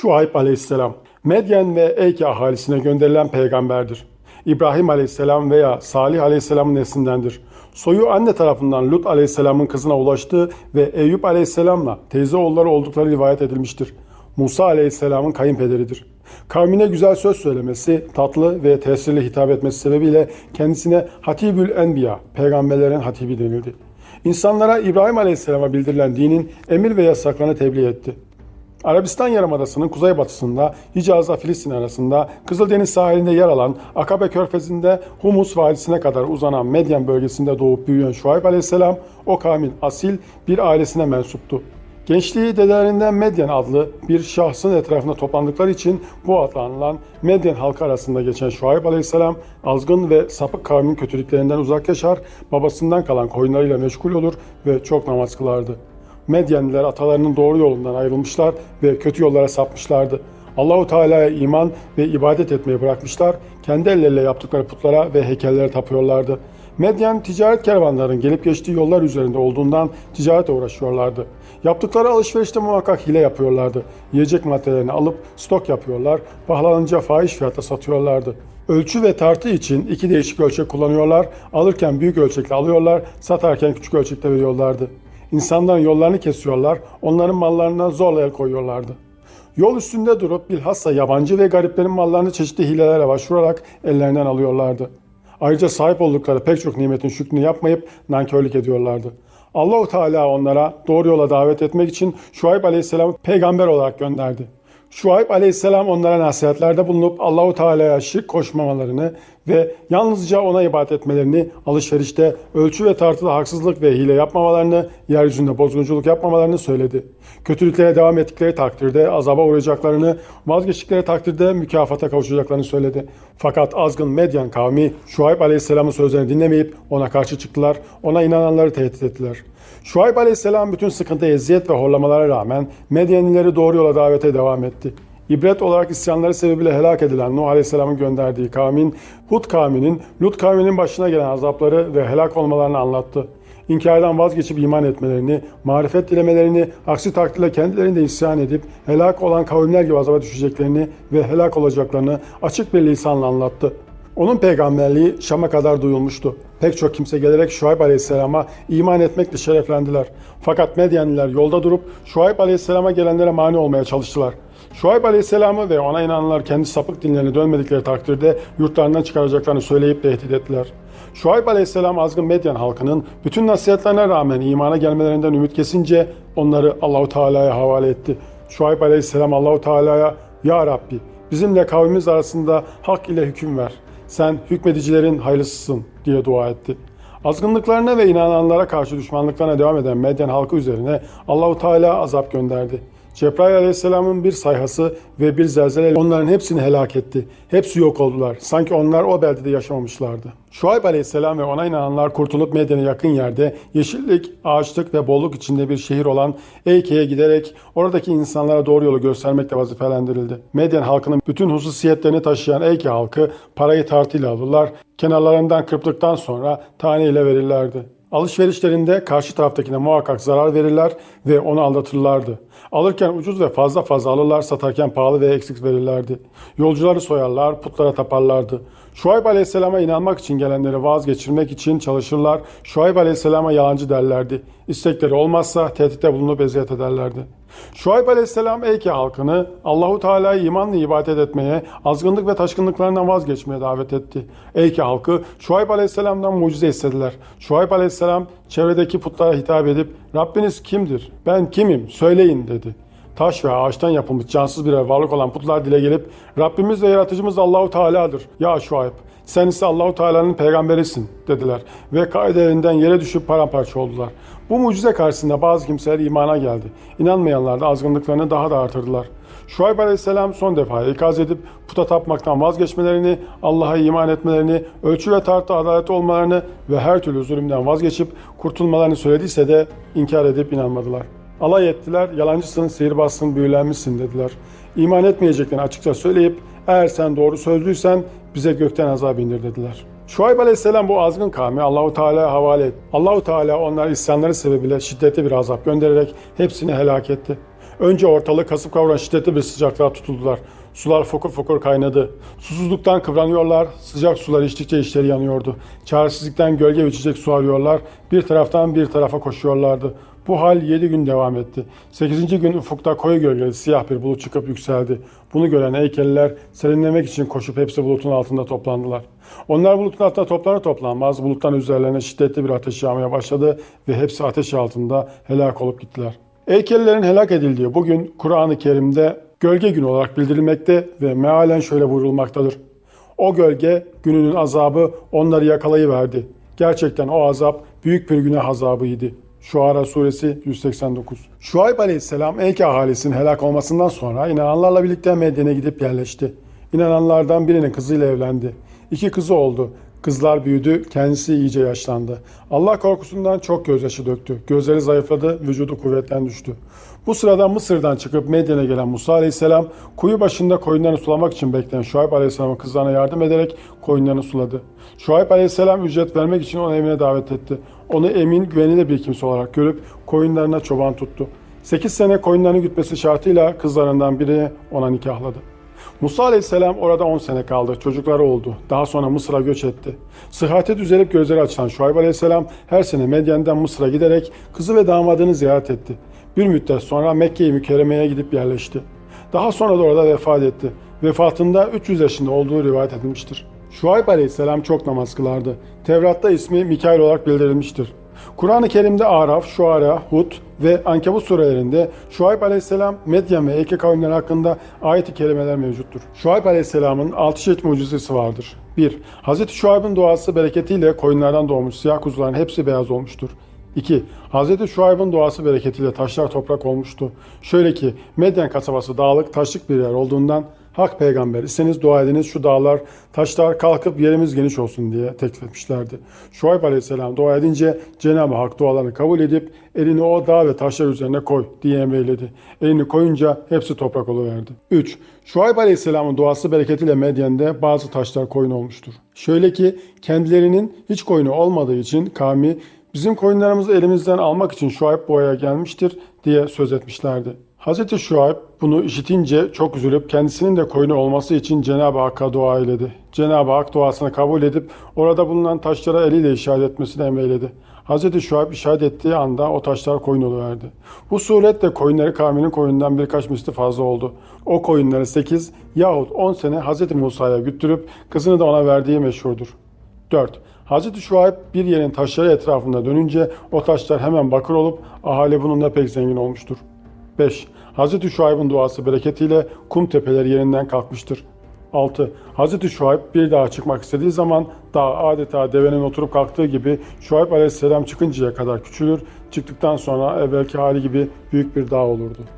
Şuayb aleyhisselam, Medyen ve Eyke ahalisine gönderilen peygamberdir. İbrahim aleyhisselam veya Salih aleyhisselamın neslindendir. Soyu anne tarafından Lut aleyhisselamın kızına ulaştığı ve Eyüp aleyhisselamla teyze oğulları oldukları rivayet edilmiştir. Musa aleyhisselamın kayınpederidir. Kavmine güzel söz söylemesi, tatlı ve tesirli hitap etmesi sebebiyle kendisine Hatibül Enbiya, peygamberlerin hatibi denildi. İnsanlara İbrahim aleyhisselama bildirilen dinin emir ve yasaklarını tebliğ etti. Arabistan Yarımadası'nın kuzeybatısında Hicaz'la Filistin arasında Kızıldeniz sahilinde yer alan Akabe Körfezi'nde Humus Vadisi'ne kadar uzanan Medyen bölgesinde doğup büyüyen Şuayb Aleyhisselam o kavmin asil bir ailesine mensuptu. Gençliği dedelerinden Medyen adlı bir şahsın etrafında toplandıkları için bu adlanılan Medyen halkı arasında geçen Şuayb Aleyhisselam azgın ve sapık kavmin kötülüklerinden uzak yaşar, babasından kalan koyunlarıyla meşgul olur ve çok namaz kılardı. Medyenliler atalarının doğru yolundan ayrılmışlar ve kötü yollara sapmışlardı. Allahu Teala'ya iman ve ibadet etmeyi bırakmışlar, kendi elleriyle yaptıkları putlara ve heykellere tapıyorlardı. Medyen ticaret kervanlarının gelip geçtiği yollar üzerinde olduğundan ticaretle uğraşıyorlardı. Yaptıkları alışverişte muhakkak hile yapıyorlardı. Yiyecek maddelerini alıp stok yapıyorlar, pahalanınca fahiş fiyata satıyorlardı. Ölçü ve tartı için iki değişik ölçek kullanıyorlar. Alırken büyük ölçekle alıyorlar, satarken küçük ölçekte veriyorlardı. İnsanların yollarını kesiyorlar, onların mallarına zorla el koyuyorlardı. Yol üstünde durup bilhassa yabancı ve gariplerin mallarını çeşitli hilelere başvurarak ellerinden alıyorlardı. Ayrıca sahip oldukları pek çok nimetin şükrünü yapmayıp nankörlük ediyorlardı. Allahu Teala onlara doğru yola davet etmek için Şuayb Aleyhisselam'ı peygamber olarak gönderdi. Şuayb Aleyhisselam onlara nasihatlerde bulunup Allahu Teala'ya şirk koşmamalarını ve yalnızca ona ibadet etmelerini, alışverişte ölçü ve tartıda haksızlık ve hile yapmamalarını, yeryüzünde bozgunculuk yapmamalarını söyledi. Kötülüklere devam ettikleri takdirde azaba uğrayacaklarını, vazgeçtikleri takdirde mükafata kavuşacaklarını söyledi. Fakat azgın Medyen kavmi Şuayb Aleyhisselam'ın sözlerini dinlemeyip ona karşı çıktılar, ona inananları tehdit ettiler. Şuayb Aleyhisselam bütün sıkıntı, eziyet ve horlamalara rağmen Medyenlileri doğru yola davete devam etti. İbret olarak isyanları sebebiyle helak edilen Nuh Aleyhisselam'ın gönderdiği kavmin, Hud kavminin, Lut kavminin başına gelen azapları ve helak olmalarını anlattı. İnkardan vazgeçip iman etmelerini, marifet dilemelerini, aksi takdirde kendilerinde isyan edip helak olan kavimler gibi azaba düşeceklerini ve helak olacaklarını açık bir lisanla anlattı. Onun peygamberliği Şam'a kadar duyulmuştu. Pek çok kimse gelerek Şuayb Aleyhisselam'a iman etmekle şereflendiler. Fakat Medyenliler yolda durup Şuayb Aleyhisselam'a gelenlere mani olmaya çalıştılar. Şuayb Aleyhisselam'ı ve ona inananlar kendi sapık dinlerine dönmedikleri takdirde yurtlarından çıkaracaklarını söyleyip tehdit ettiler. Şuayb Aleyhisselam azgın Medyen halkının bütün nasihatlerine rağmen imana gelmelerinden ümit kesince onları Allahu Teala'ya havale etti. Şuayb Aleyhisselam Allahu Teala'ya "Ya Rabbi, bizimle kavmimiz arasında hak ile hüküm ver. Sen hükmedicilerin hayırlısısın." diye dua etti. Azgınlıklarına ve inananlara karşı düşmanlıklarına devam eden Medyen halkı üzerine Allahu Teala azap gönderdi. Cebrail aleyhisselamın bir sayhası ve bir zelzele onların hepsini helak etti. Hepsi yok oldular. Sanki onlar o beldede yaşamamışlardı. Şuayb aleyhisselam ve ona inananlar kurtulup Medyen'e yakın yerde yeşillik, ağaçlık ve bolluk içinde bir şehir olan Eyke'ye giderek oradaki insanlara doğru yolu göstermekle vazifelendirildi. Medyen halkının bütün hususiyetlerini taşıyan Eyke halkı parayı tartıyla alırlar, kenarlarından kırptıktan sonra taneyle verirlerdi. Alışverişlerinde karşı taraftakine muhakkak zarar verirler ve onu aldatırlardı. Alırken ucuz ve fazla fazla alırlar, satarken pahalı ve eksik verirlerdi. Yolcuları soyarlar, putlara taparlardı. Şuayb Aleyhisselam'a inanmak için gelenleri vazgeçirmek için çalışırlar. Şuayb Aleyhisselam'a yalancı derlerdi. İstekleri olmazsa tehditte bulunup eziyet ederlerdi. Şuayb Aleyhisselam Eyke halkını Allahu Teala'yı imanla ibadet etmeye, azgınlık ve taşkınlıklarından vazgeçmeye davet etti. Eyke halkı Şuayb Aleyhisselam'dan mucize istediler. Şuayb Aleyhisselam çevredeki putlara hitap edip Rabbiniz kimdir? Ben kimim? Söyleyin dedi. Taş ve ağaçtan yapılmış cansız birer varlık olan putlar dile gelip Rabbimiz ve yaratıcımız Allahu Teala'dır. Ya Şuayb sen ise Allahu Teala'nın peygamberisin dediler ve kaidelerinden yere düşüp paramparça oldular. Bu mucize karşısında bazı kimseler imana geldi. İnanmayanlar da azgınlıklarını daha da artırdılar. Şuayb Aleyhisselam son defa ikaz edip puta tapmaktan vazgeçmelerini, Allah'a iman etmelerini, ölçü ve tartı adalet olmalarını ve her türlü zulümden vazgeçip kurtulmalarını söylediyse de inkar edip inanmadılar. Alay ettiler, yalancısın, sihirbazsın, büyülenmişsin dediler. İman etmeyeceklerini açıkça söyleyip eğer sen doğru sözlüysen bize gökten azap indir dediler. Şuayb Aleyhisselam bu azgın kavmi Allahu Teala'ya havale etti. Allahu Teala onlar isyanları sebebiyle şiddetli bir azap göndererek hepsini helak etti. Önce ortalığı kasıp kavuran şiddetli bir sıcaklığa tutuldular. Sular fokur fokur kaynadı. Susuzluktan kıvranıyorlar, sıcak sular içtikçe içleri yanıyordu. Çaresizlikten gölge ve içecek su arıyorlar, bir taraftan bir tarafa koşuyorlardı. Bu hal 7 gün devam etti. 8. gün ufukta koyu gölgeli siyah bir bulut çıkıp yükseldi. Bunu gören heykeliler serinlemek için koşup hepsi bulutun altında toplandılar. Onlar bulutun altında toplanır toplanmaz buluttan üzerlerine şiddetli bir ateş yağmaya başladı ve hepsi ateş altında helak olup gittiler. Heykelilerin helak edildiği bugün Kur'an-ı Kerim'de gölge günü olarak bildirilmekte ve mealen şöyle buyurulmaktadır. O gölge gününün azabı onları yakalayıverdi. Gerçekten o azap büyük bir günah azabıydı. Şuara suresi 189. Şuayb aleyhisselam Eyke ahalisinin helak olmasından sonra inananlarla birlikte Medyen'e gidip yerleşti. İnananlardan birinin kızıyla evlendi. İki kızı oldu. Kızlar büyüdü, kendisi iyice yaşlandı. Allah korkusundan çok gözyaşı döktü. Gözleri zayıfladı, vücudu kuvvetten düştü. Bu sırada Mısır'dan çıkıp Medyen'e gelen Musa Aleyhisselam kuyu başında koyunlarını sulamak için bekleyen Şuayb Aleyhisselam'ın kızlarına yardım ederek koyunlarını suladı. Şuayb Aleyhisselam ücret vermek için onu evine davet etti. Onu emin, güvenilir bir kimse olarak görüp koyunlarına çoban tuttu. 8 sene koyunlarını gütmesi şartıyla kızlarından biri ona nikahladı. Musa Aleyhisselam orada 10 sene kaldı. Çocukları oldu. Daha sonra Mısır'a göç etti. Sıhhati düzelip gözleri açılan Şuayb Aleyhisselam her sene Medyen'den Mısır'a giderek kızı ve damadını ziyaret etti. Bir müddet sonra Mekke-i Mükerreme'ye gidip yerleşti. Daha sonra da orada vefat etti. Vefatında 300 yaşında olduğu rivayet edilmiştir. Şuayb Aleyhisselam çok namaz kılardı. Tevrat'ta ismi Mikail olarak bildirilmiştir. Kur'an-ı Kerim'de Araf, Şuara, Hud ve Ankebut surelerinde Şuayb Aleyhisselam, Medyen ve Eke kavimleri hakkında ayet-i kerimeler mevcuttur. Şuayb Aleyhisselam'ın altı çeşit mucizesi vardır. 1. Hz. Şuayb'ın duası bereketiyle koyunlardan doğmuş siyah kuzuların hepsi beyaz olmuştur. 2. Hz. Şuayb'ın duası bereketiyle taşlar toprak olmuştu. Şöyle ki Medyen kasabası dağlık taşlık bir yer olduğundan Hak peygamber iseniz dua ediniz şu dağlar taşlar kalkıp yerimiz geniş olsun diye teklif etmişlerdi. Şuayb aleyhisselam dua edince Cenab-ı Hak dualarını kabul edip elini o dağ ve taşlar üzerine koy diye emreyledi. Elini koyunca hepsi toprak oluverdi. 3. Şuayb aleyhisselamın duası bereketiyle Medyen'de bazı taşlar koyun olmuştur. Şöyle ki kendilerinin hiç koyunu olmadığı için kavmi bizim koyunlarımızı elimizden almak için Şuayb boğaya gelmiştir diye söz etmişlerdi. Hz. Şuayb bunu işitince çok üzülüp kendisinin de koyunu olması için Cenab-ı Hakk'a dua eyledi. Cenab-ı Hak duasını kabul edip orada bulunan taşlara eliyle işaret etmesini emreyledi. Hz. Şuayb işaret ettiği anda o taşlar koyun oluverdi. Bu suretle koyunları kavminin koyundan birkaç misli fazla oldu. O koyunları 8 yahut 10 sene Hz. Musa'ya güttürüp kızını da ona verdiği meşhurdur. 4. Hz. Şuayb bir yerin taşları etrafında dönünce o taşlar hemen bakır olup ahali bununla pek zengin olmuştur. 5. Hz. Şuayb'ın duası bereketiyle kum tepeleri yerinden kalkmıştır. 6. Hz. Şuayb bir dağa çıkmak istediği zaman dağ adeta devenin oturup kalktığı gibi Şuayb aleyhisselam çıkıncaya kadar küçülür, çıktıktan sonra evvelki hali gibi büyük bir dağ olurdu.